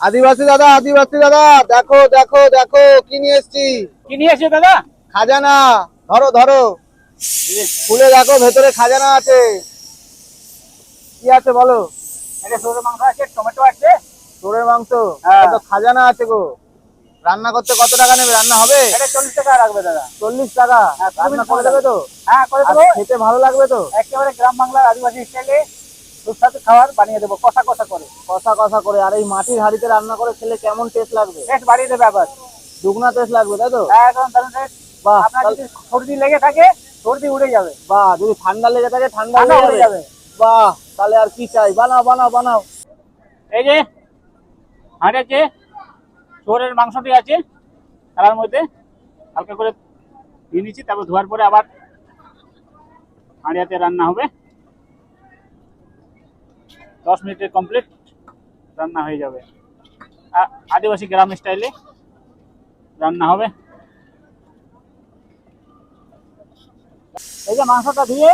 আদিবাসী দাদা আদিবাসী দাদা দেখো দেখো দেখো কি নিয়ে এসছি? কি নিয়ে এসছো দাদা? খাজানা ধরো ধরো। খুলে দেখো ভেতরে খাজানা আছে। কি আছে বলো? এটা সরু মাংস আছে টমেটো আছে। চোরের মাংস? হ্যাঁ। খাজানা আছে গো। রান্না করতে কত টাকা নেবে? রান্না হবে? চল্লিশ টাকা রাখবে দাদা। চল্লিশ টাকা? হ্যাঁ, রান্না করে দেবে। তো? হ্যাঁ করে দেবো। খেতে ভালো লাগবে তো? একেবারে গ্রাম বাংলার আদিবাসী স্টাইলে। সুস্বাদু খাবার বানিয়ে দেবো কষা কষা করে। কষা কষা করে আর এই মাটির হাঁড়িতে রান্না করে খেলে কেমন টেস্ট লাগবে? টেস্ট বাড়িয়ে দেবে আবার। দুগুনা টেস্ট লাগবে তাই তো? একদম যে বাহ যদি সর্দি লেগে থাকে সর্দি উড়ে যাবে। বাহ যদি ঠান্ডা লেগে থাকে ঠান্ডা উড়ে যাবে। বাহ তাহলে আর কি চাই? বানাও বানাও বানাও। এই যে হাঁড়ি আছে চোরের মাংসটি আছে তার মধ্যে। হালকা করে দিয়ে নিচ্ছি তারপর ধোয়ার পরে আবার হাঁড়িয়াতে রান্না হবে। দশ মিনিটে কমপ্লিট রান্না হয়ে যাবে আ- আদিবাসী গ্রাম স্টাইলে রান্না হবে এই যে মাংসটা দিয়ে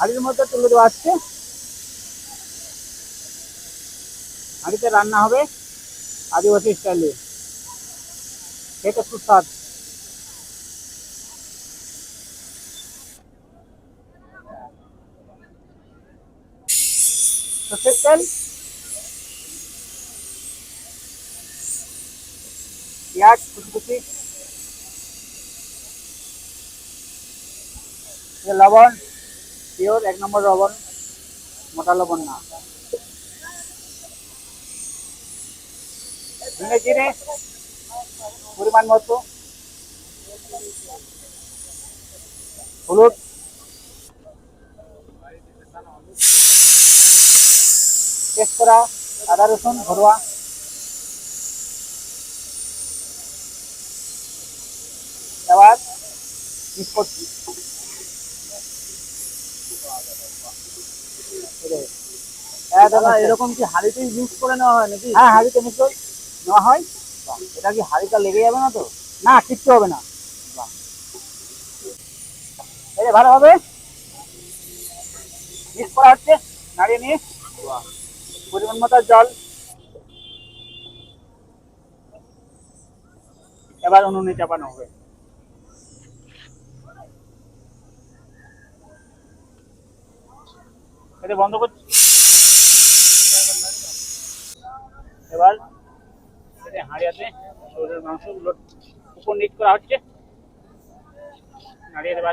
হাঁড়ির মধ্যে তুলে দেওয়া আসছে হাঁড়িতে রান্না হবে আদিবাসী স্টাইলে খেতে সুস্বাদ সর্ষের তেল পেঁয়াজ কুচি কুচি এ লবণ, পিওর, এক নম্বর লবণ, মোটা লবণ না। ধনে জিরে পরিমাণ মতো। হলুদ পেস্ট করা আদা রসুন ঘরোয়া। এবার মিক্স করছি হ্যাঁ দাদা এরকম কি হাঁড়িতেই করে নেওয়া হয় নাকি? হ্যাঁ হাঁড়িতে মিক্স নেওয়া হয়। এটা কি হাঁড়িটা লেগে যাবে না তো? না কিচ্ছু হবে না। যে ভালোভাবে মিক্স করা হচ্ছে নাড়িয়ে নিয়ে। পরিমাণ মতো জল। এবার উনুনে চাপানো হবে। এটা বন্ধ করছি। এবার হাঁড়িয়াতে শরীরের মাংসগুলো উপর নিট করা হচ্ছে। নাড়িয়ে দেওয়া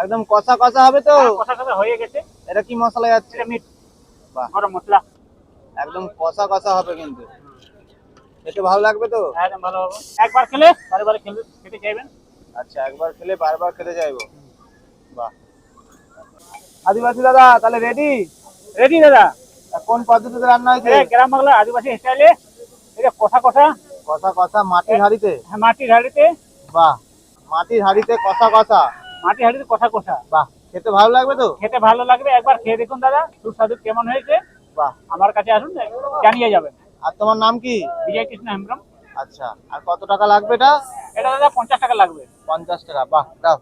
একদম কষা কষা হবে তো? কষা কষা হয়ে গেছে। এটা কি মশলা যাচ্ছে? মিট গরম মশলা। একদম কষা কষা হবে কিন্তু। খেতে ভালো লাগবে তো? একদম ভালো হবে। একবার খেলে বারে বারে খেলে খেতে চাইবেন? আচ্ছা একবার খেলে বারবার খেতে চাইব। বাহ। আদিবাসী দাদা তাহলে রেডি রেডি দাদা। কোন পদ্ধতিতে রান্না হয়েছে? গ্রাম বাংলা আদিবাসী স্টাইলে এটা কষা কষা। কষা কষা মাটির হাঁড়িতে? হ্যাঁ, মাটির হাঁড়িতে। বাহ। মাটির হাঁড়িতে কষা কষা। মাটি হাড়ির কষা কষা বাহ খেতে ভালো লাগবে তো? খেতে ভালো লাগবে একবার খেয়ে দেখুন দাদা সুস্বাদু কেমন হয়েছে। বাহ। আমার কাছে আসুন জানিয়ে যাবেন। আর তোমার নাম কি? বিজয় কৃষ্ণ হেমব্রম। আচ্ছা আর কত টাকা লাগবে এটা? এটা দাদা পঞ্চাশ টাকা লাগবে। পঞ্চাশ টাকা বাহ দাও।